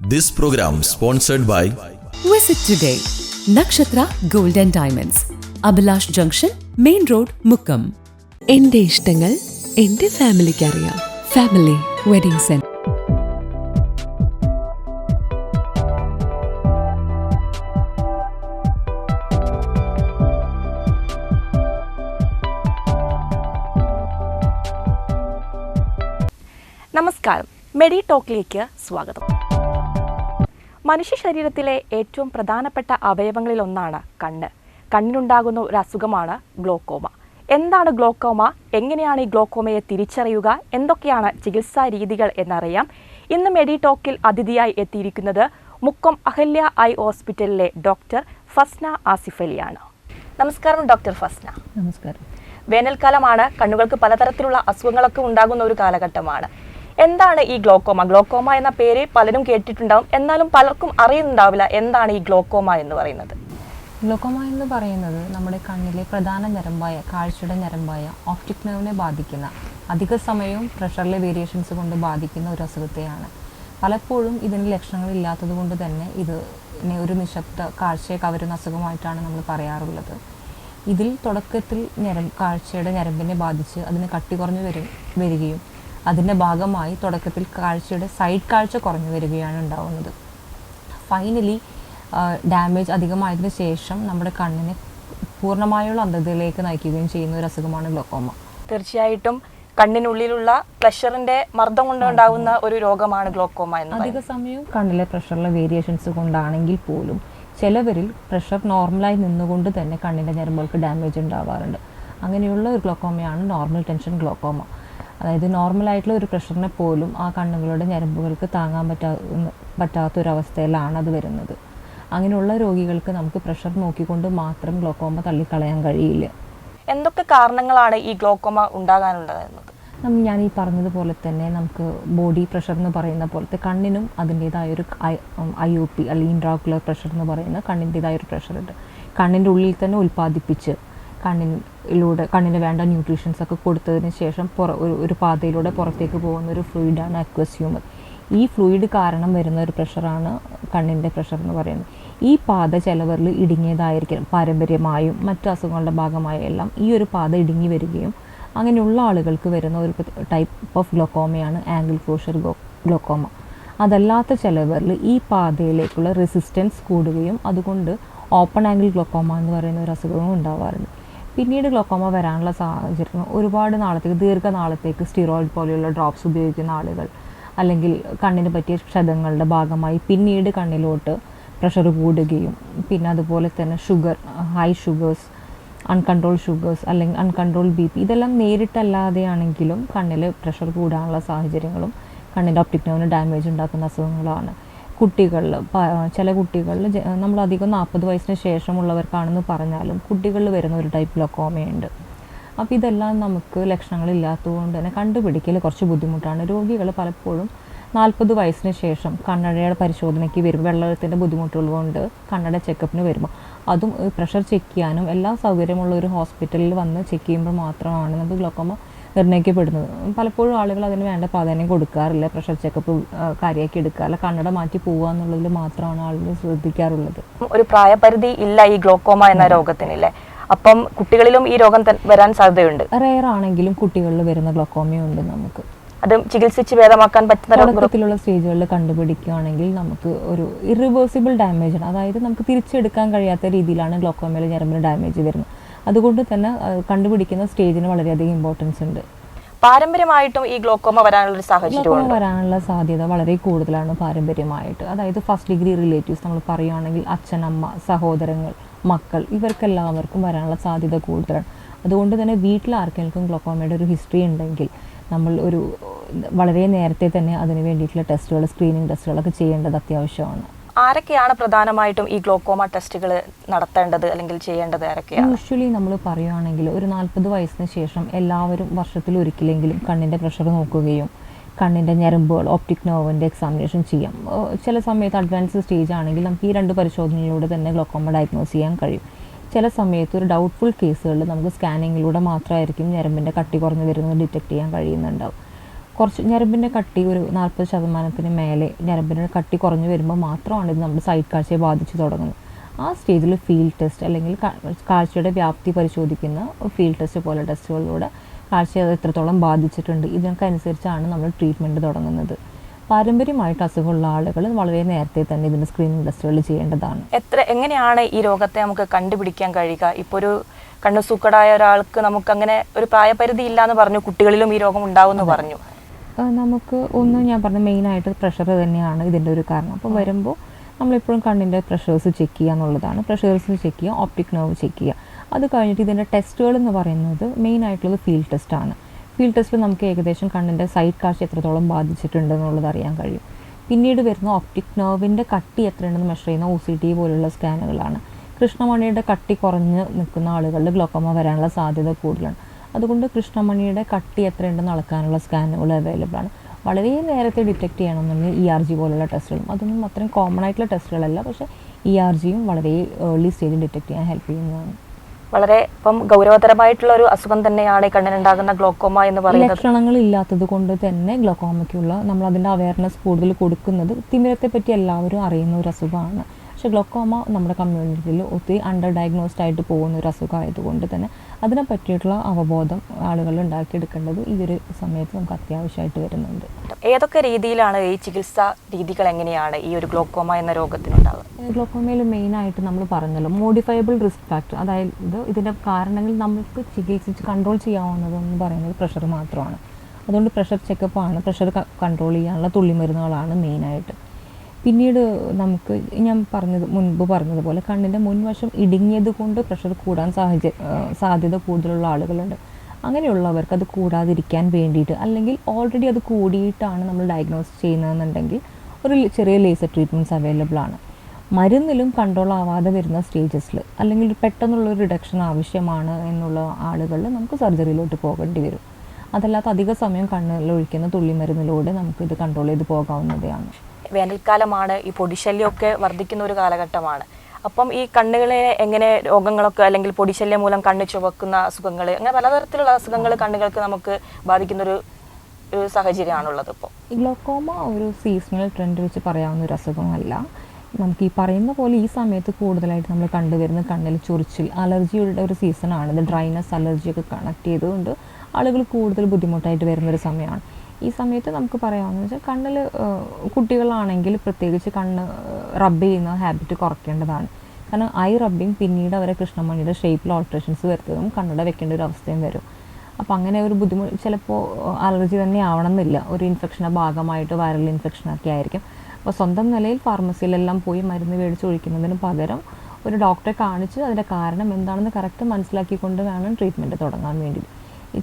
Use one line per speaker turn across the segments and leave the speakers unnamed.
This program sponsored by
Visit today. Nakshatra Gold and Diamonds. Abhilash Junction, Main Road, Mukkam.
എന്റെ ഇഷ്ടങ്ങൾ എന്റെ ഫാമിലിക്ക് അറിയാം ഫാമിലി വെഡിങ് സെന്റർ
നമസ്കാരം മെഡി ടോക്കിലേക്ക് സ്വാഗതം മനുഷ്യ ശരീരത്തിലെ ഏറ്റവും പ്രധാനപ്പെട്ട അവയവങ്ങളിൽ ഒന്നാണ് കണ്ണ്. കണ്ണിനുണ്ടാകുന്ന ഒരു അസുഖമാണ് ഗ്ലോക്കോമ. എന്താണ് ഗ്ലോക്കോമ? എങ്ങനെയാണ് ഈ ഗ്ലോക്കോമയെ തിരിച്ചറിയുക? എന്തൊക്കെയാണ് ചികിത്സാ രീതികൾ എന്നറിയാം. ഇന്ന് മെഡി ടോക്കിൽ അതിഥിയായി എത്തിയിരിക്കുന്നത് മുക്കം അഹല്യ ഐ ഹോസ്പിറ്റലിലെ ഡോക്ടർ ഫസ്ന ആസിഫലിയാണ് നമസ്കാരം ഡോക്ടർ ഫസ്ന.
നമസ്കാരം.
വേനൽക്കാലമാണ്. കണ്ണുകൾക്ക് പലതരത്തിലുള്ള അസുഖങ്ങളൊക്കെ ഉണ്ടാകുന്ന ഒരു കാലഘട്ടമാണ്. എന്താണ് ഈ ഗ്ലോക്കോമ? ഗ്ലോക്കോമ എന്ന പേര് പലരും കേട്ടിട്ടുണ്ടാവും. എന്നാലും പലർക്കും അറിയുന്നുണ്ടാവില്ല എന്താണ് ഈ ഗ്ലോക്കോമ എന്ന് പറയുന്നത്.
ഗ്ലോക്കോമ എന്ന് പറയുന്നത് നമ്മുടെ കണ്ണിലെ പ്രധാന ഞരമ്പായ കാഴ്ചയുടെ ഞരമ്പായ ഓപ്റ്റിക് നെർവിനെ ബാധിക്കുന്ന അധിക സമയവും പ്രഷറിലെ വേരിയേഷൻസ് കൊണ്ട് ബാധിക്കുന്ന ഒരു അസുഖത്തെയാണ്. പലപ്പോഴും ഇതിന് ലക്ഷണങ്ങൾ ഇല്ലാത്തത് കൊണ്ട് തന്നെ ഇതിനെ ഒരു നിശബ്ദ കാഴ്ചയെ കവരുന്ന അസുഖമായിട്ടാണ് നമ്മൾ പറയാറുള്ളത്. ഇതിൽ തുടക്കത്തിൽ ഞരം കാഴ്ചയുടെ ഞരമ്പിനെ ബാധിച്ച് അതിന് കട്ടി കുറഞ്ഞു വരും വരികയും അതിന്റെ ഭാഗമായി തുടക്കത്തിൽ കാഴ്ചയുടെ സൈഡ് കാഴ്ച കുറഞ്ഞു വരികയാണ് ഉണ്ടാവുന്നത്. ഫൈനലി ഡാമേജ് അധികമായതിനു ശേഷം നമ്മുടെ കണ്ണിനെ പൂർണമായുള്ള അന്ധതയിലേക്ക് നയിക്കുകയും ചെയ്യുന്ന ഒരു അസുഖമാണ് ഗ്ലോക്കോമ
തീർച്ചയായിട്ടും കണ്ണിനുള്ളിലുള്ള പ്രഷറിന്റെ മർദ്ദം കൊണ്ടുണ്ടാകുന്ന ഒരു രോഗമാണ് ഗ്ലോക്കോമ എന്ന്
അധിക സമയം കണ്ണിലെ പ്രഷറിലെ വേരിയേഷൻസ് കൊണ്ടാണെങ്കിൽ പോലും ചിലവരിൽ പ്രഷർ നോർമലായി നിന്നുകൊണ്ട് തന്നെ കണ്ണിന്റെ ഞരമ്പുകൾക്ക് ഡാമേജ് ഉണ്ടാവാറുണ്ട്. അങ്ങനെയുള്ള ഒരു ഗ്ലോക്കോമയാണ് നോർമൽ ടെൻഷൻ ഗ്ലോക്കോമ അതായത് നോർമലായിട്ടുള്ള ഒരു പ്രഷറിനെ പോലും ആ കണ്ണുകളുടെ ഞരമ്പുകൾക്ക് താങ്ങാൻ പറ്റാ പറ്റാത്തൊരവസ്ഥയിലാണ് അത് വരുന്നത്. അങ്ങനെയുള്ള രോഗികൾക്ക് നമുക്ക് പ്രഷർ നോക്കിക്കൊണ്ട് മാത്രം ഗ്ലോക്കോമ തള്ളിക്കളയാൻ കഴിയില്ല.
എന്തൊക്കെ കാരണങ്ങളാണ് ഈ ഗ്ലോക്കോമ ഉണ്ടാകാനുള്ളത്
നം- ഞാൻ ഈ പറഞ്ഞതുപോലെ തന്നെ നമുക്ക് ബോഡി പ്രഷർ എന്ന് പറയുന്ന പോലത്തെ കണ്ണിനും അതിന്റേതായ ഒരു ഐ ഒ പി അല്ലെങ്കിൽ ഇൻട്രാക്കുലർ പ്രഷർ എന്ന് പറയുന്ന കണ്ണിന്റേതായ ഒരു പ്രഷറുണ്ട് കണ്ണിന്റെ ഉള്ളിൽ തന്നെ ഉൽപ്പാദിപ്പിച്ച് കണ്ണിലൂടെ കണ്ണിന് വേണ്ട ന്യൂട്രീഷൻസ് ഒക്കെ കൊടുത്തതിന് ശേഷം പുറ ഒരു ഒരു പാതയിലൂടെ പുറത്തേക്ക് പോകുന്ന ഒരു ഫ്ലൂയിഡാണ് അക്വസ് ഹ്യൂമർ ഈ ഫ്ലൂയിഡ് കാരണം വരുന്ന ഒരു പ്രഷറാണ് കണ്ണിന്റെ പ്രഷർ എന്ന് പറയുന്നത്. ഈ പാത ചിലവരിൽ ഇടുങ്ങിയതായിരിക്കും. പാരമ്പര്യമായും മറ്റു അസുഖങ്ങളുടെ ഭാഗമായ എല്ലാം ഈ ഒരു പാത ഇടുങ്ങി വരികയും അങ്ങനെയുള്ള ആളുകൾക്ക് വരുന്ന ഒരു ടൈപ്പ് ഓഫ് ഗ്ലോക്കോമയാണ് ആംഗിൾ ക്ലോഷർ ഗ്ലോക്കോമ അതല്ലാത്ത ചിലവറിൽ ഈ പാതയിലേക്കുള്ള റെസിസ്റ്റൻസ് കൂടുകയും അതുകൊണ്ട് ഓപ്പൺ ആംഗിൾ ഗ്ലോക്കോമ എന്ന് പറയുന്ന ഒരു അസുഖവും ഉണ്ടാവാറുണ്ട്. പിന്നീട് ഗ്ലോക്കോമ വരാനുള്ള സാഹചര്യം. ഒരുപാട് നാളത്തേക്ക് ദീർഘനാളത്തേക്ക് സ്റ്റിറോയിഡ് പോലെയുള്ള ഡ്രോപ്സ് ഉപയോഗിക്കുന്ന ആളുകൾ അല്ലെങ്കിൽ കണ്ണിന് പറ്റിയ ക്ഷതങ്ങളുടെ ഭാഗമായി പിന്നീട് കണ്ണിലോട്ട് പ്രഷർ കൂടുകയും പിന്നെ അതുപോലെ തന്നെ sugar high sugars uncontrol sugars അല്ലെങ്കിൽ അൺകൺട്രോൾ ബി പി ഇതെല്ലാം നേരിട്ടല്ലാതെയാണെങ്കിലും കണ്ണിൽ പ്രഷർ കൂടാനുള്ള സാഹചര്യങ്ങളും കണ്ണിന്റെ ഒപ്റ്റിക് നെർവിന് ഡാമേജ് ഉണ്ടാക്കുന്ന അസുഖങ്ങളാണ്. കുട്ടികളിൽ ചില കുട്ടികളിൽ നമ്മളധികം നാൽപ്പത് വയസ്സിന് ശേഷമുള്ളവർക്കാണെന്ന് പറഞ്ഞാലും കുട്ടികളിൽ വരുന്ന ഒരു ടൈപ്പ് ലൊക്കോമയുണ്ട് അപ്പോൾ ഇതെല്ലാം നമുക്ക് ലക്ഷണങ്ങളില്ലാത്തതുകൊണ്ട് തന്നെ കണ്ടുപിടിക്കൽ കുറച്ച് ബുദ്ധിമുട്ടാണ്. രോഗികൾ പലപ്പോഴും നാൽപ്പത് വയസ്സിന് ശേഷം കണ്ണടയുടെ പരിശോധനയ്ക്ക് വരും വെള്ളത്തിന്റെ ബുദ്ധിമുട്ടുകൾ കൊണ്ട് കണ്ണട ചെക്കപ്പിന് വരുമ്പോൾ അതും പ്രഷർ ചെക്ക് ചെയ്യാനും എല്ലാ സൗകര്യമുള്ള ഒരു ഹോസ്പിറ്റലിൽ വന്ന് ചെക്ക് ചെയ്യുമ്പോൾ മാത്രമാണ് നമുക്ക് ഗ്ലോക്കോമ നിർണയിക്കപ്പെടുന്നത്. പലപ്പോഴും ആളുകൾ അതിന് വേണ്ട പ്രാധാന്യം കൊടുക്കാറില്ല. പ്രഷർ ചെക്കപ്പ് കാര്യമാക്കി എടുക്കാറില്ല കണ്ണട മാറ്റി പോകുക എന്നുള്ളതിൽ മാത്രമാണ് ആളുകൾ ശ്രദ്ധിക്കാറുള്ളത്.
ഒരു പ്രായപരിധി ഇല്ല ഈ ഗ്ലോക്കോമ എന്ന രോഗത്തിനില്ലേ? അപ്പം കുട്ടികളിലും ഈ രോഗം വരാൻ സാധ്യതയുണ്ട്.
റെയർ ആണെങ്കിലും കുട്ടികളിൽ വരുന്ന ഗ്ലോക്കോമയുണ്ട് നമുക്ക്.
അത് ചികിത്സിച്ച് ഭേദമാക്കാൻ പറ്റുന്ന
തുടക്കത്തിലുള്ള സ്റ്റേജുകളിൽ കണ്ടുപിടിക്കുകയാണെങ്കിൽ നമുക്ക് ഒരു ഇറിവേഴ്സിബിൾ ഡാമേജ് ആണ്. അതായത് നമുക്ക് തിരിച്ചെടുക്കാൻ കഴിയാത്ത രീതിയിലാണ് ഗ്ലോക്കോമയിൽ ഞരമ്പിന് ഡാമേജ് വരുന്നത്. അതുകൊണ്ട് തന്നെ കണ്ടുപിടിക്കുന്ന സ്റ്റേജിന് വളരെയധികം ഇമ്പോർട്ടൻസ് ഉണ്ട്.
പാരമ്പര്യമായിട്ടും ഈ ഗ്ലോക്കോമ വരാനുള്ള സാഹചര്യം
വരാനുള്ള സാധ്യത വളരെ കൂടുതലാണ് പാരമ്പര്യമായിട്ട്. അതായത് ഫസ്റ്റ് ഡിഗ്രി റിലേറ്റീവ്സ് നമ്മൾ പറയുകയാണെങ്കിൽ അച്ഛനമ്മ സഹോദരങ്ങൾ മക്കൾ ഇവർക്കെല്ലാവർക്കും വരാനുള്ള സാധ്യത കൂടുതലാണ്. അതുകൊണ്ട് തന്നെ വീട്ടിൽ ആർക്കെങ്കിലും ഗ്ലോക്കോമയുടെ ഒരു ഹിസ്റ്ററി ഉണ്ടെങ്കിൽ നമ്മൾ ഒരു വളരെ നേരത്തെ തന്നെ അതിന് വേണ്ടിയിട്ടുള്ള ടെസ്റ്റുകൾ സ്ക്രീനിങ് ടെസ്റ്റുകളൊക്കെ ചെയ്യേണ്ടത് അത്യാവശ്യമാണ്.
ആരൊക്കെയാണ് പ്രധാനമായിട്ടും ഈ ഗ്ലോക്കോമ ടെസ്റ്റുകൾ നടത്തേണ്ടത് അല്ലെങ്കിൽ ചെയ്യേണ്ടത് ആരൊക്കെയാണ്?
യൂഷ്വലി നമ്മൾ പറയുകയാണെങ്കിൽ ഒരു നാൽപ്പത് വയസ്സിന് ശേഷം എല്ലാവരും വർഷത്തിൽ ഒരിക്കലെങ്കിലും കണ്ണിന്റെ പ്രഷർ നോക്കുകയും കണ്ണിന്റെ ഞരമ്പുകൾ ഓപ്റ്റിക് നോവിന്റെ എക്സാമിനേഷൻ ചെയ്യാം. ചില സമയത്ത് അഡ്വാൻസ് സ്റ്റേജ് ആണെങ്കിൽ നമുക്ക് ഈ രണ്ട് പരിശോധനയിലൂടെ തന്നെ ഗ്ലോക്കോമ ഡയഗ്നോസ് ചെയ്യാൻ കഴിയും. ചില സമയത്ത് ഒരു ഡൗട്ട്ഫുൾ കേസുകളിൽ നമുക്ക് സ്കാനിങ്ങിലൂടെ മാത്രമായിരിക്കും ഞരമ്പിന്റെ കട്ടി കുറഞ്ഞു വരുന്നത് ഡിറ്റക്ട് ചെയ്യാൻ കഴിയുന്നുണ്ടാവും. കുറച്ച് ഞരമ്പിന്റെ കട്ടി ഒരു നാൽപ്പത് ശതമാനത്തിന് മേലെ ഞരമ്പിന്റെ കട്ടി കുറഞ്ഞു വരുമ്പോൾ മാത്രമാണ് ഇത് നമ്മുടെ സൈഡ് കാഴ്ചയെ ബാധിച്ചു തുടങ്ങുന്നത്. ആ സ്റ്റേജിൽ ഫീൽഡ് ടെസ്റ്റ് അല്ലെങ്കിൽ കാഴ്ചയുടെ വ്യാപ്തി പരിശോധിക്കുന്ന ഫീൽഡ് ടെസ്റ്റ് പോലെ ടെസ്റ്റുകളിലൂടെ കാഴ്ച എത്രത്തോളം ബാധിച്ചിട്ടുണ്ട് ഇതിനൊക്കെ അനുസരിച്ചാണ് നമ്മൾ ട്രീറ്റ്മെന്റ് തുടങ്ങുന്നത്. പാരമ്പര്യമായിട്ട് അസുഖമുള്ള ആളുകൾ വളരെ നേരത്തെ തന്നെ ഇതിന്റെ സ്ക്രീനിങ് ടെസ്റ്റുകൾ ചെയ്യേണ്ടതാണ്.
എത്ര എങ്ങനെയാണ് ഈ രോഗത്തെ നമുക്ക് കണ്ടുപിടിക്കാൻ കഴിയുക? ഇപ്പോൾ ഒരു കണ്ണുസൂക്കടായ ഒരാൾക്ക് നമുക്ക് അങ്ങനെ ഒരു പ്രായപരിധി ഇല്ല എന്ന് പറഞ്ഞു കുട്ടികളിലും ഈ രോഗം ഉണ്ടാവും എന്ന് പറഞ്ഞു.
നമുക്ക് ഒന്ന് ഞാൻ പറഞ്ഞ മെയിനായിട്ട് പ്രഷർ തന്നെയാണ് ഇതിന്റെ ഒരു കാരണം. അപ്പോൾ വരുമ്പോൾ നമ്മളെപ്പോഴും കണ്ണിന്റെ പ്രഷേഴ്സ് ചെക്ക് ചെയ്യുക എന്നുള്ളതാണ്. പ്രഷേഴ്സ് ചെക്ക് ചെയ്യുക ഓപ്റ്റിക് നെർവ് ചെക്ക് ചെയ്യുക. അത് കഴിഞ്ഞിട്ട് ഇതിന്റെ ടെസ്റ്റുകൾ എന്ന് പറയുന്നത് മെയിൻ ആയിട്ടുള്ളത് ഫീൽഡ് ടെസ്റ്റാണ് ഫീൽഡ് ടെസ്റ്റിൽ നമുക്ക് ഏകദേശം കണ്ണിന്റെ സൈഡ് കാഴ്ച എത്രത്തോളം ബാധിച്ചിട്ടുണ്ട് എന്നുള്ളത് അറിയാൻ കഴിയും. പിന്നീട് വരുന്ന ഓപ്റ്റിക് നെർവിന്റെ കട്ടി എത്രയുണ്ടെന്ന് മെഷർ ചെയ്യുന്ന ഒ സി ടി പോലുള്ള സ്കാനുകളാണ് കൃഷ്ണമണിയുടെ കട്ടി കുറഞ്ഞ് നിൽക്കുന്ന ആളുകളിൽ ഗ്ലോക്കോമ വരാനുള്ള സാധ്യത കൂടുതലാണ്. അതുകൊണ്ട് കൃഷ്ണമണിയുടെ കട്ടി എത്രയുണ്ടെന്ന് അളക്കാനുള്ള സ്കാനുകൾ അവൈലബിൾ ആണ്. വളരെ നേരത്തെ ഡിറ്റക്ട് ചെയ്യണമെന്നുണ്ടെങ്കിൽ ഇ ആർ ജി പോലുള്ള ടെസ്റ്റുകളും അതൊന്നും അത്രയും കോമൺ ആയിട്ടുള്ള ടെസ്റ്റുകളല്ല പക്ഷെ ഇ ആർ ജിയും വളരെ ഏർലി സ്റ്റേജിൽ ഡിറ്റക്ട് ചെയ്യാൻ ഹെൽപ്പ് ചെയ്യുന്നതാണ്.
വളരെ ഇപ്പം ഗൗരവതരമായിട്ടുള്ള ഒരു അസുഖം തന്നെയാണ് ഈ കണ്ണിനുണ്ടാകുന്ന ഗ്ലോക്കോമ എന്ന് പറയുന്നത്.
ലക്ഷണങ്ങൾ ഇല്ലാത്തത് കൊണ്ട് തന്നെ ഗ്ലോക്കോമയ്ക്കുള്ള നമ്മൾ അതിന്റെ അവയർനെസ് കൂടുതൽ കൊടുക്കുന്നത് തിമിരത്തെ പറ്റി എല്ലാവരും അറിയുന്ന ഒരു അസുഖമാണ്. പക്ഷേ ഗ്ലോക്കോമ നമ്മുടെ കമ്മ്യൂണിറ്റിയിൽ ഒത്തിരി അണ്ടർ ഡയഗ്നോസ്ഡ് ആയിട്ട് പോകുന്ന ഒരു അസുഖമായതുകൊണ്ട് തന്നെ അതിനെ പറ്റിയിട്ടുള്ള അവബോധം ആളുകൾ ഉണ്ടാക്കിയെടുക്കേണ്ടത് ഈ ഒരു സമയത്ത് നമുക്ക് അത്യാവശ്യമായിട്ട് വരുന്നുണ്ട്.
ഏതൊക്കെ രീതിയിലാണ് ഈ ചികിത്സാ രീതികൾ എങ്ങനെയാണ് ഈ ഒരു ഗ്ലോക്കോമ എന്ന രോഗത്തിനുണ്ടാവുക?
ഗ്ലോക്കോമയിൽ മെയിനായിട്ട് നമ്മൾ പറഞ്ഞല്ലോ മോഡിഫയബിൾ റിസ്ക് ഫാക്ടർ അതായത് ഇതിന്റെ കാരണങ്ങൾ നമുക്ക് ചികിത്സിച്ച് കൺട്രോൾ ചെയ്യാവുന്നതെന്ന് പറയുന്നത് പ്രഷർ മാത്രമാണ്. അതുകൊണ്ട് പ്രഷർ ചെക്കപ്പാണ് പ്രഷർ കൺട്രോൾ ചെയ്യാനുള്ള തുള്ളിമരുന്നുകളാണ് മെയിനായിട്ട് പിന്നീട് നമുക്ക് ഞാൻ പറഞ്ഞത് മുൻപ് പറഞ്ഞതുപോലെ കണ്ണിന്റെ മുൻവശം ഇടുങ്ങിയത് കൊണ്ട് പ്രഷർ കൂടാൻ സാഹചര്യ സാധ്യത കൂടുതലുള്ള ആളുകളുണ്ട്. അങ്ങനെയുള്ളവർക്ക് അത് കൂടാതിരിക്കാൻ വേണ്ടിയിട്ട് അല്ലെങ്കിൽ ഓൾറെഡി അത് കൂടിയിട്ടാണ് നമ്മൾ ഡയഗ്നോസ് ചെയ്യുന്നതെന്നുണ്ടെങ്കിൽ ഒരു ചെറിയ ലേസർ ട്രീറ്റ്മെന്റ്സ് അവൈലബിൾ ആണ്. മരുന്നിലും കൺട്രോൾ ആവാതെ വരുന്ന സ്റ്റേജസിൽ അല്ലെങ്കിൽ പെട്ടെന്നുള്ള ഒരു റിഡക്ഷൻ ആവശ്യമാണ് എന്നുള്ള ആളുകളിൽ നമുക്ക് സർജറിയിലോട്ട് പോകേണ്ടി വരും. അതല്ലാത്ത അധിക സമയം കണ്ണിൽ ഒഴിക്കുന്ന തുള്ളിമരുന്നിലൂടെ നമുക്ക് ഇത് കൺട്രോൾ ചെയ്ത് പോകാവുന്നതാണ്.
വേനൽക്കാലമാണ് ഈ പൊടിശല്യമൊക്കെ വർദ്ധിക്കുന്ന ഒരു കാലഘട്ടമാണ്. അപ്പം ഈ കണ്ണുകളെ എങ്ങനെ രോഗങ്ങളൊക്കെ അല്ലെങ്കിൽ പൊടിശല്യം മൂലം കണ്ണ് ചുവക്കുന്ന അസുഖങ്ങൾ അങ്ങനെ പലതരത്തിലുള്ള അസുഖങ്ങൾ കണ്ണുകൾക്ക് നമുക്ക് ബാധിക്കുന്ന ഒരു ഒരു സാഹചര്യമാണുള്ളത് ഇപ്പോൾ
ഗ്ലോക്കോമ ഒരു സീസണൽ ട്രെൻഡ് വെച്ച് പറയാവുന്ന ഒരു അസുഖമല്ല. നമുക്ക് ഈ പറയുന്ന പോലെ ഈ സമയത്ത് കൂടുതലായിട്ട് നമ്മൾ കണ്ടുവരുന്ന കണ്ണിൽ ചൊറിച്ചിൽ അലർജിയുടെ ഒരു സീസണാണ് ഇത് ഡ്രൈനസ് അലർജിയൊക്കെ കണക്ട് ചെയ്തുകൊണ്ട് ആളുകൾ കൂടുതൽ ബുദ്ധിമുട്ടായിട്ട് വരുന്നൊരു സമയമാണ്. ഈ സമയത്ത് നമുക്ക് പറയാമെന്ന് വെച്ചാൽ കണ്ണിൽ കുട്ടികളാണെങ്കിൽ പ്രത്യേകിച്ച് കണ്ണ് റബ്ബ് ചെയ്യുന്ന ഹാബിറ്റ് കുറയ്ക്കേണ്ടതാണ്. കാരണം ഐ റബ്ബിങ് പിന്നീട് അവരെ കൃഷ്ണമണിയുടെ ഷേപ്പിൽ ഓൾട്രേഷൻസ് വരുത്തതും കണ്ണട വെക്കേണ്ട ഒരു അവസ്ഥയും വരും. അപ്പം അങ്ങനെ ഒരു ബുദ്ധിമുട്ട് ചിലപ്പോൾ അലർജി തന്നെ ആവണമെന്നില്ല. ഒരു ഇൻഫെക്ഷന്റെ ഭാഗമായിട്ട് വൈറൽ ഇൻഫെക്ഷനൊക്കെ ആയിരിക്കും. അപ്പോൾ സ്വന്തം നിലയിൽ ഫാർമസിയിലെല്ലാം പോയി മരുന്ന് മേടിച്ച് ഒഴിക്കുന്നതിന് പകരം ഒരു ഡോക്ടറെ കാണിച്ച് അതിന്റെ കാരണം എന്താണെന്ന് കറക്റ്റ് മനസ്സിലാക്കിക്കൊണ്ട് വേണം ട്രീറ്റ്മെന്റ് തുടങ്ങാൻ വേണ്ടി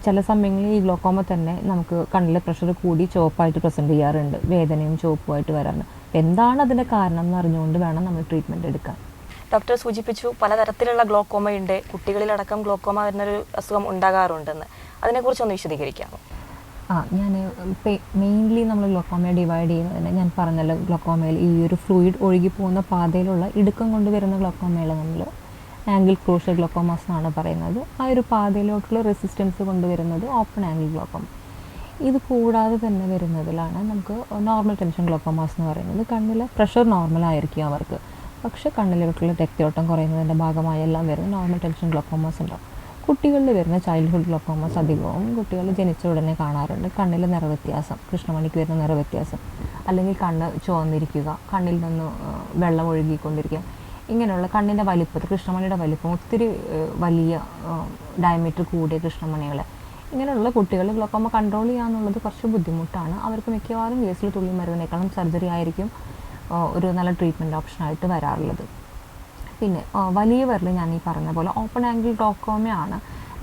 ചില സമയങ്ങളിൽ ഈ ഗ്ലോക്കോമ തന്നെ നമുക്ക് കണ്ണിലെ പ്രഷർ കൂടി ചുവപ്പായിട്ട് പ്രസന്റ് ചെയ്യാറുണ്ട്. വേദനയും ചുവപ്പുമായിട്ട് വരാറുണ്ട്. എന്താണ് അതിന്റെ കാരണം എന്ന് അറിഞ്ഞുകൊണ്ട് വേണം നമ്മൾ ട്രീറ്റ്മെന്റ് എടുക്കാൻ.
ഡോക്ടർ സൂചിപ്പിച്ചു പലതരത്തിലുള്ള ഗ്ലോക്കോമയുണ്ട് കുട്ടികളിലടക്കം ഗ്ലോക്കോമ എന്നൊരു അസുഖം ഉണ്ടാകാറുണ്ടെന്ന്. അതിനെക്കുറിച്ച് ഒന്ന് വിശദീകരിക്കാമോ?
ആ ഞാൻ മെയിൻലി നമ്മൾ ഗ്ലോക്കോമയെ ഡിവൈഡ് ചെയ്യുന്നതിന് ഞാൻ പറഞ്ഞല്ലോ ഗ്ലോക്കോമയിൽ ഈ ഒരു ഫ്ലൂയിഡ് ഒഴുകി പോകുന്ന പാതയിലുള്ള ഇടുക്കം കൊണ്ടുവരുന്ന ഗ്ലോക്കോമയിൽ നമ്മൾ ആംഗിൾ ക്ലോഷർ ഗ്ലോക്കോമാസ് എന്നാണ് പറയുന്നത്. ആ ഒരു പാതയിലോട്ടുള്ള റെസിസ്റ്റൻസ് കൊണ്ടുവരുന്നത് ഓപ്പൺ ആംഗിൾ ഗ്ലോക്കോമ ഇത് കൂടാതെ തന്നെ വരുന്നതിലാണ് നമുക്ക് നോർമൽ ടെൻഷൻ ഗ്ലോക്കോമാസ് എന്ന് പറയുന്നത്. കണ്ണിലെ പ്രഷർ നോർമൽ ആയിരിക്കും അവർക്ക്. പക്ഷേ കണ്ണിലോട്ടുള്ള രക്തയോട്ടം കുറയുന്നതിന്റെ ഭാഗമായി എല്ലാം വരുന്ന നോർമൽ ടെൻഷൻ ഗ്ലോക്കോമാസ് ഉണ്ടാവും. കുട്ടികളിൽ വരുന്ന ചൈൽഡ്ഹുഡ് ഗ്ലോക്കോമാസ് അധികവും കുട്ടികൾ ജനിച്ച ഉടനെ കാണാറുണ്ട്. കണ്ണിലെ നിറവ്യത്യാസം കൃഷ്ണമണിക്ക് വരുന്ന നിറവ്യത്യാസം. അല്ലെങ്കിൽ കണ്ണ് ചുവന്നിരിക്കുക കണ്ണിൽ നിന്ന് വെള്ളം ഒഴുകിക്കൊണ്ടിരിക്കുക. ഇങ്ങനെയുള്ള കണ്ണിന്റെ വലിപ്പത്തിൽ കൃഷ്ണമണിയുടെ വലിപ്പം ഒത്തിരി വലിയ ഡയമീറ്റർ കൂടിയ കൃഷ്ണമണികൾ ഇങ്ങനെയുള്ള കുട്ടികൾ ഗ്ലോക്കോമ കൺട്രോൾ ചെയ്യാന്നുള്ളത് കുറച്ച് ബുദ്ധിമുട്ടാണ്. അവർക്ക് മിക്കവാറും കേസിൽ തുള്ളി മരുന്നിനേക്കാളും സർജറി ആയിരിക്കും ഒരു നല്ല ട്രീറ്റ്മെന്റ് ഓപ്ഷനായിട്ട് വരാറുള്ളത്. പിന്നെ വലിയ ഞാൻ ഈ പറഞ്ഞ പോലെ ഓപ്പൺ ആംഗിൾ ഗ്ലോക്കോമയാണ്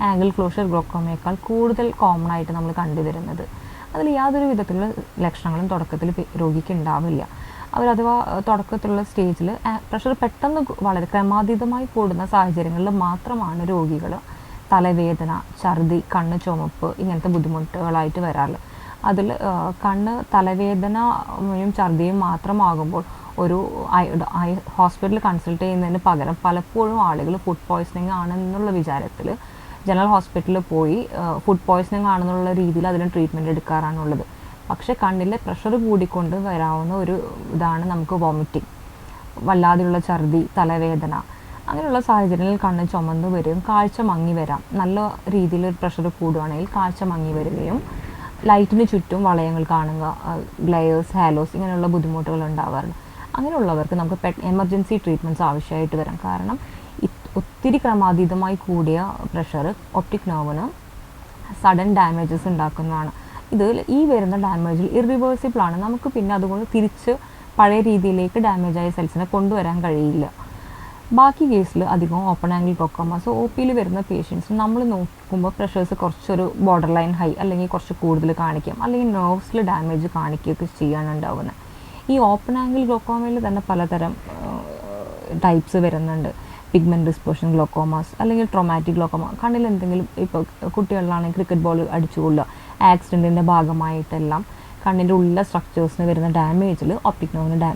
ആംഗിൾ ക്ലോഷർ ഗ്ലോക്കോമയേക്കാൾ കൂടുതൽ കോമൺ ആയിട്ട് നമ്മൾ കണ്ടുവരുന്നത്. അതിൽ യാതൊരു വിധത്തിലുള്ള ലക്ഷണങ്ങളും തുടക്കത്തിൽ രോഗിക്ക് ഉണ്ടാവില്ല. അവർ അഥവാ തുടക്കത്തിലുള്ള സ്റ്റേജിൽ പ്രഷർ പെട്ടെന്ന് വളരെ ക്രമാതീതമായി കൂടുന്ന സാഹചര്യങ്ങളിൽ മാത്രമാണ് രോഗികൾ തലവേദന ഛർദി കണ്ണ് ചുമപ്പ് ഇങ്ങനത്തെ ബുദ്ധിമുട്ടുകളായിട്ട് വരാറ്. അതിൽ കണ്ണ് തലവേദനയും ഛർദിയും മാത്രമാകുമ്പോൾ ഒരു ഐ ഹോസ്പിറ്റലിൽ കൺസൾട്ട് ചെയ്യുന്നതിന് പകരം പലപ്പോഴും ആളുകൾ ഫുഡ് പോയ്സണിങ് ആണെന്നുള്ള വിചാരത്തിൽ ജനറൽ ഹോസ്പിറ്റലിൽ പോയി ഫുഡ് പോയ്സണിങ് ആണെന്നുള്ള രീതിയിൽ അതിന് ട്രീറ്റ്മെന്റ് എടുക്കാറാണുള്ളത്. പക്ഷേ കണ്ണിലെ പ്രഷർ കൂടിക്കൊണ്ട് വരാവുന്ന ഒരു ഇതാണ് നമുക്ക് വോമിറ്റിംഗ് വല്ലാതെയുള്ള ഛർദി തലവേദന അങ്ങനെയുള്ള സാഹചര്യങ്ങളിൽ കണ്ണ് ചുമന്ന് വരും കാഴ്ച മങ്ങി വരാം. നല്ല രീതിയിൽ പ്രഷർ കൂടുകയാണെങ്കിൽ കാഴ്ച മങ്ങി വരികയും ലൈറ്റിന് ചുറ്റും വളയങ്ങൾ കാണുക ഗ്ലെയേഴ്സ് ഹാലോസ് ഇങ്ങനെയുള്ള ബുദ്ധിമുട്ടുകൾ ഉണ്ടാവാറുണ്ട്. അങ്ങനെയുള്ളവർക്ക് നമുക്ക് എമർജൻസി ട്രീറ്റ്മെന്റ്സ് ആവശ്യമായിട്ട് വരാം. കാരണം ഒത്തിരി ക്രമാതീതമായി കൂടിയ പ്രഷർ ഒപ്റ്റിക് നോവിന് സഡൻ ഡാമേജസ് ഉണ്ടാക്കുന്നതാണ്. ഇതിൽ ഈ വരുന്ന ഡാമേജിൽ ഇറിവേഴ്സിബിൾ ആണ് നമുക്ക് പിന്നെ അതുകൊണ്ട് തിരിച്ച് പഴയ രീതിയിലേക്ക് ഡാമേജ് ആയ സെൽസിനെ കൊണ്ടുവരാൻ കഴിയില്ല. ബാക്കി കേസിൽ അധികം open angle glaucoma so O പിയിൽ വരുന്ന പേഷ്യൻസ് നമ്മൾ നോക്കുമ്പോൾ പ്രഷേഴ്സ് കുറച്ചൊരു ബോർഡർ ലൈൻ ഹൈ അല്ലെങ്കിൽ കുറച്ച് കൂടുതൽ കാണിക്കാം. അല്ലെങ്കിൽ നെർവ്സിൽ ഡാമേജ് കാണിക്കുകയൊക്കെ ചെയ്യാനുണ്ടാവുന്ന. ഈ ഓപ്പൺ ആംഗിൾ ഗ്ലോക്കോമയിൽ തന്നെ പലതരം ടൈപ്സ് വരുന്നുണ്ട്. പിഗ്മെന്റ് ഡിസ്പോഷൻ ഗ്ലോക്കോമാസ് അല്ലെങ്കിൽ ട്രോമാറ്റിക് ഗ്ലോക്കോമ കണ്ണിൽ എന്തെങ്കിലും ഇപ്പോൾ കുട്ടികളിലാണെങ്കിൽ ക്രിക്കറ്റ് ബോൾ അടിച്ചുകൊള്ളുക ആക്സിഡന്റിന്റെ ഭാഗമായിട്ടെല്ലാം കണ്ണിന്റെ ഉള്ള സ്ട്രക്ചേഴ്സിന് വരുന്ന ഡാമേജിൽ ഒപ്റ്റിക് നോവിന് ഡാ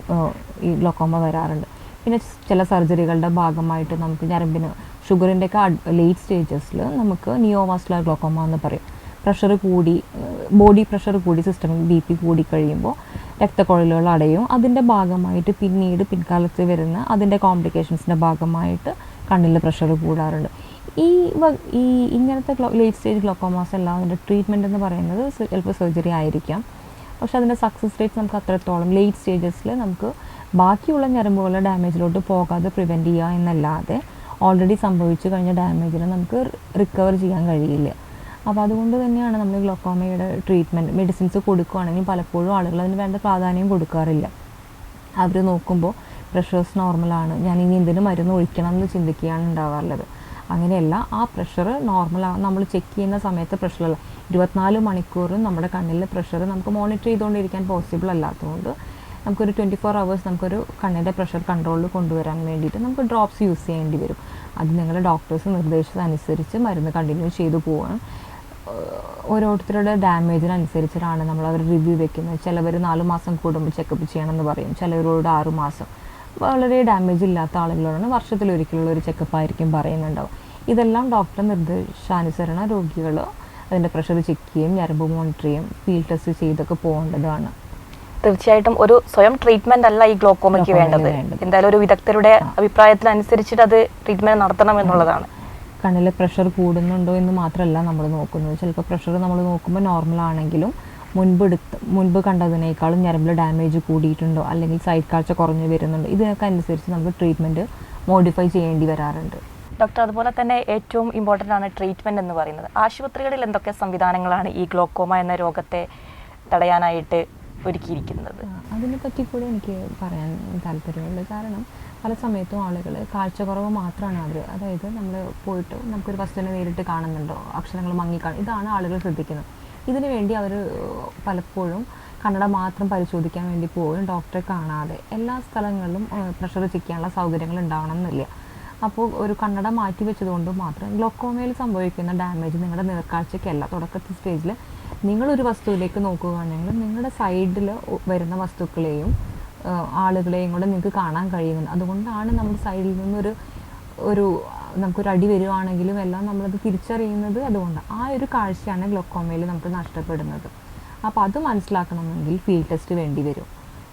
ഈ ഗ്ലോക്കോമ വരാറുണ്ട്. പിന്നെ ചില സർജറികളുടെ ഭാഗമായിട്ട് നമുക്ക് ഞരമ്പിന് ഷുഗറിന്റെ ഒക്കെ ലേറ്റ് സ്റ്റേജസിൽ നമുക്ക് നിയോവാസ്കുലർ ഗ്ലോക്കോമ എന്ന് പറയും. പ്രഷർ കൂടി ബോഡി പ്രഷർ കൂടി സിസ്റ്റം ബി പി കൂടി കഴിയുമ്പോൾ രക്തക്കുഴലുകൾ അടയും. അതിന്റെ ഭാഗമായിട്ട് പിന്നീട് പിൻകാലത്ത് വരുന്ന അതിന്റെ കോംപ്ലിക്കേഷൻസിന്റെ ഭാഗമായിട്ട് കണ്ണിൽ പ്രഷർ കൂടാറുണ്ട്. ഈ ഈ ഇങ്ങനത്തെ ലേറ്റ് സ്റ്റേജ് ഗ്ലോക്കോമാസ് എല്ലാം അതിന്റെ ട്രീറ്റ്മെന്റ് എന്ന് പറയുന്നത് ചിലപ്പോൾ സർജറി ആയിരിക്കാം. പക്ഷേ അതിന്റെ സക്സസ് റേറ്റ് നമുക്ക് അത്രത്തോളം ലേറ്റ് സ്റ്റേജസിൽ നമുക്ക് ബാക്കിയുള്ള ഞരമ്പുകളുടെ ഡാമേജിലോട്ട് പോകാതെ പ്രിവെന്റ് ചെയ്യുക എന്നല്ലാതെ ഓൾറെഡി സംഭവിച്ചു കഴിഞ്ഞ ഡാമേജിനെ നമുക്ക് റിക്കവർ ചെയ്യാൻ കഴിയില്ല. അപ്പോൾ അതുകൊണ്ട് തന്നെയാണ് നമ്മൾ ഗ്ലോക്കോമയുടെ ട്രീറ്റ്മെന്റ് മെഡിസിൻസ് കൊടുക്കുകയാണെങ്കിൽ പലപ്പോഴും ആളുകൾ അതിന് വേണ്ട പ്രാധാന്യം കൊടുക്കാറില്ല. അവർ നോക്കുമ്പോൾ പ്രഷേഴ്സ് നോർമലാണ് ഞാൻ ഇനി എന്തിനു മരുന്ന് ഒഴിക്കണം എന്ന് ചിന്തിക്കുകയാണ് ഉണ്ടാവാറുള്ളത്. അങ്ങനെയല്ല ആ പ്രഷർ നോർമലാണ് നമ്മൾ ചെക്ക് ചെയ്യുന്ന സമയത്ത് പ്രഷറല്ല ഇരുപത്തിനാല് മണിക്കൂറും നമ്മുടെ കണ്ണിലെ പ്രഷർ നമുക്ക് മോണിറ്റർ ചെയ്തുകൊണ്ടിരിക്കാൻ പോസിബിൾ അല്ലാത്തതുകൊണ്ട് നമുക്കൊരു ട്വന്റി ഫോർ അവേഴ്സ് നമുക്കൊരു കണ്ണിന്റെ പ്രഷർ കൺട്രോളിൽ കൊണ്ടുവരാൻ വേണ്ടിയിട്ട് നമുക്ക് ഡ്രോപ്സ് യൂസ് ചെയ്യേണ്ടി വരും. അത് നിങ്ങളുടെ ഡോക്ടേഴ്സ് നിർദ്ദേശിച്ചതനുസരിച്ച് മരുന്ന് കണ്ടിന്യൂ ചെയ്തു പോകാൻ ഓരോരുത്തരുടെ ഡാമേജിനനുസരിച്ചിട്ടാണ് നമ്മൾ അവർ റിവ്യൂ വെക്കുന്നത്. ചിലവർ നാല് മാസം കൂടുമ്പോൾ ചെക്കപ്പ് ചെയ്യണമെന്ന് പറയും. ചിലവരോട് ആറ് മാസം. വളരെ ഡാമേജ് ഇല്ലാത്ത ആളുകളോടാണ് വർഷത്തിലൊരിക്കലുള്ള ഒരു ചെക്കപ്പ് ആയിരിക്കും പറയുന്നുണ്ടാവും. ഇതെല്ലാം ഡോക്ടർ നിർദ്ദേശാനുസരണ രോഗികൾ അതിന്റെ പ്രഷർ ചെക്ക് ചെയ്യും ഞരമ്പ് മോണിറ്റർ ചെയ്യും ഫീൽ ടെസ്റ്റ് ചെയ്തൊക്കെ പോകേണ്ടതാണ്.
തീർച്ചയായിട്ടും ഒരു സ്വയം ട്രീറ്റ്മെന്റ് അല്ല ഈ ഗ്ലോക്കോമയ്ക്ക് വേണ്ടത്. എന്തായാലും ഒരു വിദഗ്ധരുടെ അഭിപ്രായത്തിനനുസരിച്ചിട്ട് അത് ട്രീറ്റ്മെന്റ് നടത്തണം എന്നുള്ളതാണ്.
കണ്ണിലെ പ്രഷർ കൂടുന്നുണ്ടോ എന്ന് മാത്രമല്ല നമ്മൾ നോക്കുന്നത്. ചിലപ്പോൾ പ്രഷർ നമ്മൾ നോക്കുമ്പോൾ നോർമൽ ആണെങ്കിലും മുൻപ് എടുത്ത് മുൻപ് കണ്ടതിനേക്കാളും ഞരമ്പിൽ ഡാമേജ് കൂടിയിട്ടുണ്ടോ? അല്ലെങ്കിൽ സൈഡ് കാഴ്ച കുറഞ്ഞു വരുന്നുണ്ടോ? ഇതിനൊക്കെ അനുസരിച്ച് നമുക്ക് ട്രീറ്റ്മെന്റ് മോഡിഫൈ ചെയ്യേണ്ടി വരാറുണ്ട്.
ഡോക്ടർ അതുപോലെ തന്നെ ഏറ്റവും ഇമ്പോർട്ടന്റ് ആണ് ട്രീറ്റ്മെന്റ് എന്ന് പറയുന്നത്. ആശുപത്രികളിൽ എന്തൊക്കെ സംവിധാനങ്ങളാണ് ഈ ഗ്ലോക്കോമ എന്ന രോഗത്തെ തടയാനായിട്ട് ഒരുക്കിയിരിക്കുന്നത്?
അതിനെപ്പറ്റി കൂടി എനിക്ക് പറയാൻ താല്പര്യമുള്ളത് കാരണം പല സമയത്തും ആളുകൾ കാഴ്ചക്കുറവ് മാത്രമാണ് അവർ അതായത് നമ്മൾ പോയിട്ട് നമുക്കൊരു വസ്തുവിനെ നേരിട്ട് കാണുന്നുണ്ടോ? അക്ഷരങ്ങൾ മങ്ങിക്കാണും. ഇതാണ് ആളുകൾ ശ്രദ്ധിക്കുന്നത്. ഇതിനു വേണ്ടി അവർ പലപ്പോഴും കണ്ണട മാത്രം പരിശോധിക്കാൻ വേണ്ടി പോലും ഡോക്ടറെ കാണാതെ എല്ലാ സ്ഥലങ്ങളിലും പ്രഷർ ചെക്ക് ചെയ്യാനുള്ള സൗകര്യങ്ങൾ ഉണ്ടാവണം എന്നില്ല അപ്പോൾ ഒരു കണ്ണട മാറ്റി വെച്ചതുകൊണ്ട് മാത്രം ഗ്ലോക്കോമയിൽ സംഭവിക്കുന്ന ഡാമേജ് നിങ്ങളുടെ നേർക്കാഴ്ചയ്ക്കല്ല തുടക്കത്തിൽ സ്റ്റേജിൽ നിങ്ങളൊരു വസ്തുവിലേക്ക് നോക്കുകയാണെങ്കിൽ നിങ്ങളുടെ സൈഡിൽ വരുന്ന വസ്തുക്കളെയും ആളുകളെയും കൂടെ നിങ്ങൾക്ക് കാണാൻ കഴിയുന്നുണ്ട് അതുകൊണ്ടാണ് നമ്മുടെ സൈഡിൽ നിന്നൊരു ഒരു നമുക്കൊരു അടി വരുവാണെങ്കിലും എല്ലാം നമ്മളത് തിരിച്ചറിയുന്നത് അതുകൊണ്ട് ആ ഒരു കാഴ്ചയാണ് ഗ്ലോക്കോമയിൽ നമുക്ക് നഷ്ടപ്പെടുന്നത്. അപ്പോൾ അത് മനസ്സിലാക്കണമെങ്കിൽ ഫീൽഡ് ടെസ്റ്റ് വേണ്ടി വരും.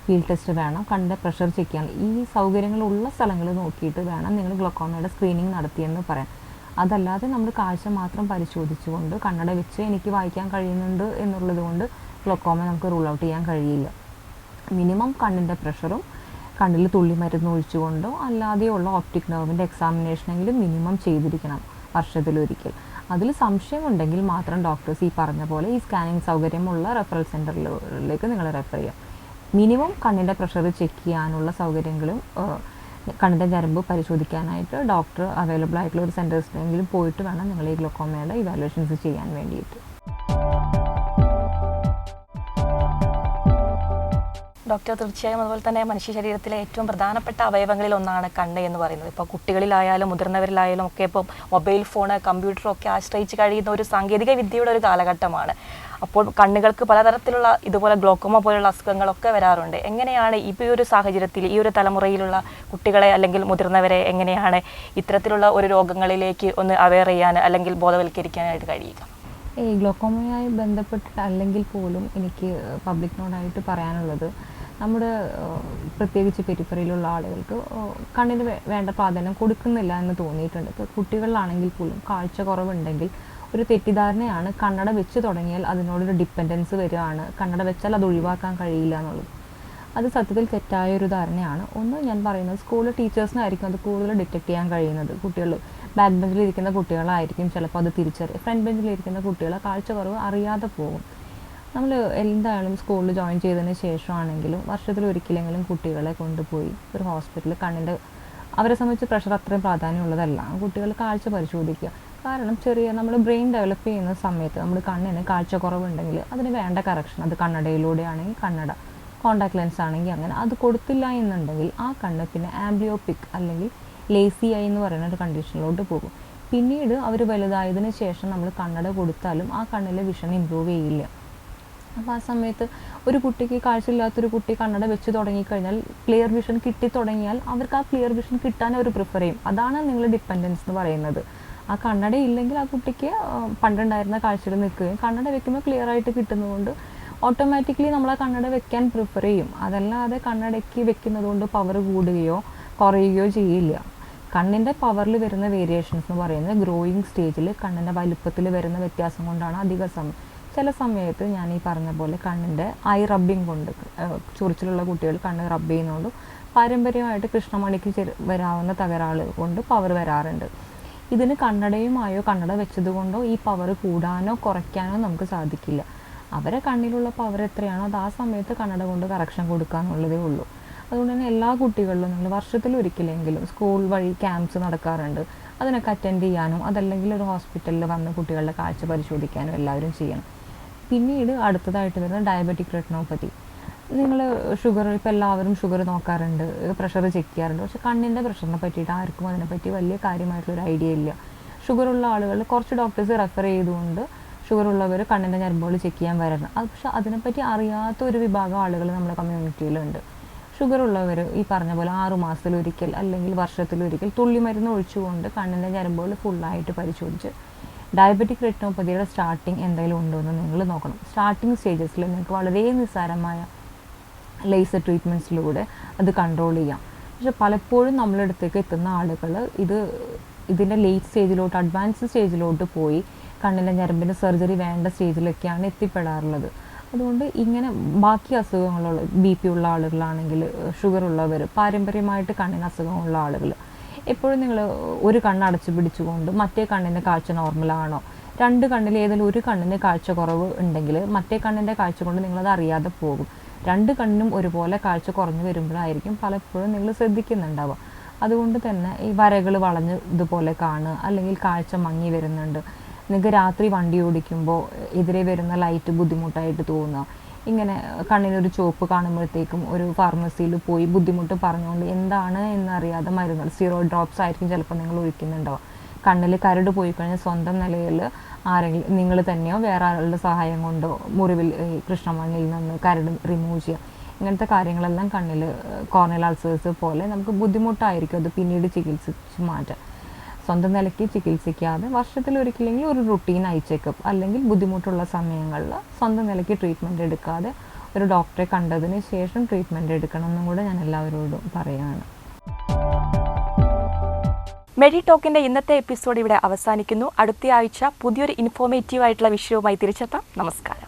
ഫീൽഡ് ടെസ്റ്റ് വേണം കണ്ട പ്രഷർ ചെക്ക് ചെയ്യാൻ ഈ സൗകര്യങ്ങളുള്ള സ്ഥലങ്ങൾ നോക്കിയിട്ട് വേണം നിങ്ങൾ ഗ്ലോക്കോമയുടെ സ്ക്രീനിങ് നടത്തിയെന്ന് പറയാം അതല്ലാതെ നമ്മൾ കാഴ്ച മാത്രം പരിശോധിച്ചുകൊണ്ട് കണ്ണട വെച്ച് എനിക്ക് വായിക്കാൻ കഴിയുന്നുണ്ട് എന്നുള്ളത് കൊണ്ട് ഗ്ലോക്കോമ നമുക്ക് റൂൾ ഔട്ട് ചെയ്യാൻ കഴിയില്ല. മിനിമം കണ്ണിന്റെ പ്രഷറും കണ്ണിൽ തുള്ളി മരുന്ന് ഒഴിച്ചുകൊണ്ടോ അല്ലാതെയുള്ള ഓപ്റ്റിക് നെർവിന്റെ എക്സാമിനേഷനെങ്കിലും മിനിമം ചെയ്തിരിക്കണം വർഷത്തിലൊരിക്കൽ. അതിൽ സംശയമുണ്ടെങ്കിൽ മാത്രം ഡോക്ടേഴ്സ് ഈ പറഞ്ഞ പോലെ ഈ സ്കാനിങ് സൗകര്യമുള്ള റെഫറൽ സെന്ററിലേക്ക് നിങ്ങൾ റെഫർ ചെയ്യാം. മിനിമം കണ്ണിന്റെ പ്രഷർ ചെക്ക് ചെയ്യാനുള്ള സൗകര്യങ്ങളും കണ്ണിന്റെ ഞരമ്പ് പരിശോധിക്കാനായിട്ട് ഡോക്ടർ അവൈലബിൾ ആയിട്ടുള്ള ഒരു സെന്റേഴ്സിലെങ്കിലും പോയിട്ട് വേണം നിങ്ങൾ ഈ ഗ്ലോക്കോമയുടെ ഇവാലുവേഷൻസ് ചെയ്യാൻ വേണ്ടിയിട്ട്.
ഡോക്ടർ തീർച്ചയായും അതുപോലെ തന്നെ മനുഷ്യ ശരീരത്തിലെ ഏറ്റവും പ്രധാനപ്പെട്ട അവയവങ്ങളിൽ ഒന്നാണ് കണ്ണ് എന്ന് പറയുന്നത്. ഇപ്പോൾ കുട്ടികളിലായാലും മുതിർന്നവരിലായാലും ഒക്കെ ഇപ്പോൾ മൊബൈൽ ഫോണ് കമ്പ്യൂട്ടറൊക്കെ ആശ്രയിച്ച് കഴിയുന്ന ഒരു സാങ്കേതിക വിദ്യയുടെ ഒരു കാലഘട്ടമാണ്. അപ്പോൾ കണ്ണുകൾക്ക് പലതരത്തിലുള്ള ഇതുപോലെ ഗ്ലോക്കോമ പോലുള്ള അസുഖങ്ങളൊക്കെ വരാറുണ്ട്. എങ്ങനെയാണ് ഈ ഒരു സാഹചര്യത്തിൽ ഈ ഒരു തലമുറയിലുള്ള കുട്ടികളെ അല്ലെങ്കിൽ മുതിർന്നവരെ എങ്ങനെയാണ് ഇത്തരത്തിലുള്ള ഒരു രോഗങ്ങളിലേക്ക് ഒന്ന് അവെയർ ചെയ്യാൻ അല്ലെങ്കിൽ ബോധവൽക്കരിക്കാനായിട്ട് കഴിയുക?
ഈ ഗ്ലോക്കോമയുമായി ബന്ധപ്പെട്ടിട്ട് അല്ലെങ്കിൽ പോലും എനിക്ക് പബ്ലിക്കിനോടായിട്ട് പറയാനുള്ളത് നമ്മുടെ പ്രത്യേകിച്ച് പെരിഫറിയിലുള്ള ആളുകൾക്ക് കണ്ണിന് വേണ്ട പ്രാധാന്യം കൊടുക്കുന്നില്ല എന്ന് തോന്നിയിട്ടുണ്ട്. ഇപ്പോൾ കുട്ടികളിലാണെങ്കിൽ പോലും കാഴ്ച കുറവുണ്ടെങ്കിൽ ഒരു തെറ്റിദ്ധാരണയാണ് കണ്ണട വെച്ച് തുടങ്ങിയാൽ അതിനോടൊരു ഡിപ്പെൻഡൻസ് വരികയാണ്. കണ്ണട വെച്ചാൽ അത് ഒഴിവാക്കാൻ കഴിയില്ല എന്നുള്ളത്. അത് സത്യത്തിൽ തെറ്റായ ഒരു ധാരണയാണ്. ഒന്ന് ഞാൻ പറയുന്നത് സ്കൂളിലെ ടീച്ചേഴ്സിനായിരിക്കും അത് കൂടുതൽ ഡിറ്റക്ട് ചെയ്യാൻ കഴിയുന്നത്. കുട്ടികൾ ബാക്ക് ബെഞ്ചിലിരിക്കുന്ന കുട്ടികളായിരിക്കും ചിലപ്പോൾ അത് തിരിച്ചറിയും ഫ്രണ്ട് ബെഞ്ചിലിരിക്കുന്ന കുട്ടികളെ കാഴ്ച കുറവ് അറിയാതെ പോകും. നമ്മൾ എന്തായാലും സ്കൂളിൽ ജോയിൻ ചെയ്തതിന് ശേഷമാണെങ്കിലും വർഷത്തിൽ ഒരിക്കലെങ്കിലും കുട്ടികളെ കൊണ്ടുപോയി ഒരു ഹോസ്പിറ്റലിൽ കണ്ണിന്റെ അവരെ സംബന്ധിച്ച് പ്രഷർ അത്രയും പ്രാധാന്യമുള്ളതല്ല. കുട്ടികൾ കാഴ്ച പരിശോധിക്കുക. കാരണം ചെറിയ നമ്മൾ ബ്രെയിൻ ഡെവലപ്പ് ചെയ്യുന്ന സമയത്ത് നമ്മൾ കണ്ണിന് കാഴ്ച കുറവുണ്ടെങ്കിൽ അതിന് വേണ്ട കറക്ഷൻ അത് കണ്ണടയിലൂടെ ആണെങ്കിൽ കണ്ണട കോണ്ടാക്ട് ലെൻസ് ആണെങ്കിൽ അങ്ങനെ അത് കൊടുത്തില്ല എന്നുണ്ടെങ്കിൽ ആ കണ്ണ് പിന്നെ ആംബ്ലിയോപിക് അല്ലെങ്കിൽ ലേസി ആയി എന്ന് പറയുന്ന ഒരു കണ്ടീഷനിലോട്ട് പോകും. പിന്നീട് അവർ വലുതായതിനു ശേഷം നമ്മൾ കണ്ണട കൊടുത്താലും ആ കണ്ണിലെ വിഷൻ ഇമ്പ്രൂവ് ചെയ്യില്ല. അപ്പോൾ ആ സമയത്ത് ഒരു കുട്ടിക്ക് കാഴ്ചയില്ലാത്തൊരു കുട്ടി കണ്ണട വെച്ച് തുടങ്ങിക്കഴിഞ്ഞാൽ ക്ലിയർ വിഷൻ കിട്ടി തുടങ്ങിയാൽ അവർക്ക് ആ ക്ലിയർ വിഷൻ കിട്ടാൻ അവർ പ്രിഫർ ചെയ്യും. അതാണ് നിങ്ങൾ ഡിപ്പെൻഡൻസ് എന്ന് പറയുന്നത്. ആ കണ്ണട ഇല്ലെങ്കിൽ ആ കുട്ടിക്ക് പണ്ടുണ്ടായിരുന്ന കാഴ്ചയിൽ നിൽക്കുകയും കണ്ണട വെക്കുമ്പോൾ ക്ലിയർ ആയിട്ട് കിട്ടുന്നതുകൊണ്ട് ഓട്ടോമാറ്റിക്കലി നമ്മൾ ആ കണ്ണട വെക്കാൻ പ്രിഫർ ചെയ്യും. അതല്ലാതെ കണ്ണടയ്ക്ക് വെക്കുന്നത് കൊണ്ട് പവർ കൂടുകയോ കുറയുകയോ ചെയ്യില്ല. കണ്ണിന്റെ പവറിൽ വരുന്ന വേരിയേഷൻസ് എന്ന് പറയുന്നത് ഗ്രോയിങ് സ്റ്റേജിൽ കണ്ണിന്റെ വലുപ്പത്തിൽ വരുന്ന വ്യത്യാസം കൊണ്ടാണ് അധിക സമയം ചില സമയത്ത് ഞാൻ ഈ പറഞ്ഞ പോലെ കണ്ണിന്റെ ഐ റബ്ബിങ് കൊണ്ട് ചൊറിച്ചിലുള്ള കുട്ടികൾ കണ്ണ് റബ്ബ് ചെയ്യുന്നതുകൊണ്ടും പാരമ്പര്യമായിട്ട് കൃഷ്ണമണിക്ക് വരാവുന്ന തകരാറ് കൊണ്ട് പവർ വരാറുണ്ട്. ഇതിന് കണ്ണടയുമായോ കണ്ണട വെച്ചതുകൊണ്ടോ ഈ പവർ കൂടാനോ കുറയ്ക്കാനോ നമുക്ക് സാധിക്കില്ല. അവരെ കണ്ണിലുള്ള പവർ എത്രയാണോ അത് ആ സമയത്ത് കണ്ണട കൊണ്ട് കറക്ഷൻ കൊടുക്കുക എന്നുള്ളതേ ഉള്ളൂ. അതുകൊണ്ട് തന്നെ എല്ലാ കുട്ടികളിലും നിങ്ങൾ വർഷത്തിൽ ഒരിക്കലെങ്കിലും സ്കൂൾ വഴി ക്യാമ്പ്സ് നടക്കാറുണ്ട്. അതിനൊക്കെ അറ്റൻഡ് ചെയ്യാനും അതല്ലെങ്കിൽ ഒരു ഹോസ്പിറ്റലിൽ വന്ന് കുട്ടികളുടെ കാഴ്ച പരിശോധിക്കാനും എല്ലാവരും ചെയ്യണം. പിന്നീട് അടുത്തതായിട്ട് വരുന്ന ഡയബറ്റിക് റെറ്റിനോപ്പതി നിങ്ങൾ ഷുഗർ ഇപ്പോൾ എല്ലാവരും ഷുഗർ നോക്കാറുണ്ട് പ്രഷർ ചെക്ക് ചെയ്യാറുണ്ട്. പക്ഷെ കണ്ണിന്റെ പ്രഷറിനെ പറ്റിയിട്ട് ആർക്കും അതിനെപ്പറ്റി വലിയ കാര്യമായിട്ടുള്ളൊരു ഐഡിയ ഇല്ല. ഷുഗറുള്ള ആളുകൾ കുറച്ച് ഡോക്ടേഴ്സ് റെഫർ ചെയ്തുകൊണ്ട് ഷുഗർ ഉള്ളവർ കണ്ണിന്റെ ഞരമ്പുകൾ ചെക്ക് ചെയ്യാൻ വരണം അത് പക്ഷെ അതിനെപ്പറ്റി അറിയാത്ത ഒരു വിഭാഗം ആളുകൾ നമ്മുടെ കമ്മ്യൂണിറ്റിയിലുണ്ട് ഷുഗർ ഉള്ളവർ ഈ പറഞ്ഞ പോലെ ആറു മാസത്തിലൊരിക്കൽ അല്ലെങ്കിൽ വർഷത്തിലൊരിക്കൽ തുള്ളി മരുന്ന് ഒഴിച്ചുകൊണ്ട് കണ്ണിന്റെ ഞരമ്പുകൾ ഫുള്ളായിട്ട് പരിശോധിച്ച് ഡയബറ്റിക് റെറ്റിനോപ്പതിയുടെ സ്റ്റാർട്ടിങ് എന്തെങ്കിലും ഉണ്ടോ എന്ന് നിങ്ങൾ നോക്കണം. സ്റ്റാർട്ടിങ് സ്റ്റേജസിൽ നിങ്ങൾക്ക് വളരെ നിസ്സാരമായ ലേസർ ട്രീറ്റ്മെന്റ്സിലൂടെ അത് കൺട്രോൾ ചെയ്യാം. പക്ഷെ പലപ്പോഴും നമ്മളടുത്തേക്ക് എത്തുന്ന ആളുകൾ ഇത് ഇതിന്റെ ലേറ്റ് സ്റ്റേജിലോട്ട് അഡ്വാൻസ് സ്റ്റേജിലോട്ട് പോയി കണ്ണിന്റെ ഞരമ്പിന് സർജറി വേണ്ട സ്റ്റേജിലൊക്കെയാണ് എത്തിപ്പെടാറുള്ളത്. അതുകൊണ്ട് ഇങ്ങനെ ബാക്കി അസുഖങ്ങളുള്ള ബി പി ഉള്ള ആളുകളാണെങ്കിൽ ഷുഗർ ഉള്ളവർ പാരമ്പര്യമായിട്ട് കണ്ണിന് അസുഖമുള്ള ആളുകൾ എപ്പോഴും നിങ്ങൾ ഒരു കണ്ണ് അടച്ചു പിടിച്ചുകൊണ്ട് മറ്റേ കണ്ണിന്റെ കാഴ്ച നോർമലാണോ രണ്ട് കണ്ണിൽ ഏതെങ്കിലും ഒരു കണ്ണിന്റെ കാഴ്ച കുറവ് ഉണ്ടെങ്കിൽ മറ്റേ കണ്ണിന്റെ കാഴ്ച കൊണ്ട് നിങ്ങളത് അറിയാതെ പോകും. രണ്ട് കണ്ണിനും ഒരുപോലെ കാഴ്ച കുറഞ്ഞു വരുമ്പോഴായിരിക്കും പലപ്പോഴും നിങ്ങൾ ശ്രദ്ധിക്കുന്നുണ്ടാവുക. അതുകൊണ്ട് തന്നെ ഈ വരകൾ വളഞ്ഞ് ഇതുപോലെ കാണുക അല്ലെങ്കിൽ കാഴ്ച മങ്ങി വരുന്നുണ്ട്. നിങ്ങൾക്ക് രാത്രി വണ്ടി ഓടിക്കുമ്പോൾ എതിരെ വരുന്ന ലൈറ്റ് ബുദ്ധിമുട്ടായിട്ട് തോന്നുക. ഇങ്ങനെ കണ്ണിനൊരു ചുവപ്പ് കാണുമ്പോഴത്തേക്കും ഒരു ഫാർമസിയിൽ പോയി ബുദ്ധിമുട്ട് പറഞ്ഞുകൊണ്ട് എന്താണ് എന്നറിയാതെ മരുന്നുകൾ സീറോ ഡ്രോപ്സ് ആയിരിക്കും ചിലപ്പോൾ നിങ്ങൾ ഒഴിക്കുന്നുണ്ടോ കണ്ണിൽ കരട് പോയി കഴിഞ്ഞാൽ സ്വന്തം നിലയിൽ ആരെങ്കിലും നിങ്ങൾ തന്നെയോ വേറെ ആളുടെ സഹായം കൊണ്ടോ മുറിവിൽ കൃഷ്ണമണ്ണിൽ നിന്ന് കരട് റിമൂവ് ചെയ്യുക. ഇങ്ങനത്തെ കാര്യങ്ങളെല്ലാം കണ്ണിൽ കോർണൽ അൾസേഴ്സ് പോലെ നമുക്ക് ബുദ്ധിമുട്ടായിരിക്കും അത് പിന്നീട് ചികിത്സിച്ച് മാറ്റാൻ. സ്വന്തം നിലയ്ക്ക് ചികിത്സിക്കാതെ വർഷത്തിൽ ഒരിക്കലെങ്കിലും ഒരു റുട്ടീൻ ഐ ചെക്കപ്പ് അല്ലെങ്കിൽ ബുദ്ധിമുട്ടുള്ള സമയങ്ങളിൽ സ്വന്തം നിലയ്ക്ക് ട്രീറ്റ്മെന്റ് എടുക്കാതെ ഒരു ഡോക്ടറെ കണ്ടതിന് ശേഷം ട്രീറ്റ്മെന്റ് എടുക്കണം എന്നും കൂടെ ഞാൻ എല്ലാവരോടും പറയുകയാണ്.
മെഡി ടോക്കിന്റെ ഇന്നത്തെ എപ്പിസോഡ് ഇവിടെ അവസാനിക്കുന്നു. അടുത്ത ആഴ്ച പുതിയൊരു ഇൻഫോർമേറ്റീവ് ആയിട്ടുള്ള വിഷയവുമായി തിരിച്ചെത്താം. നമസ്കാരം.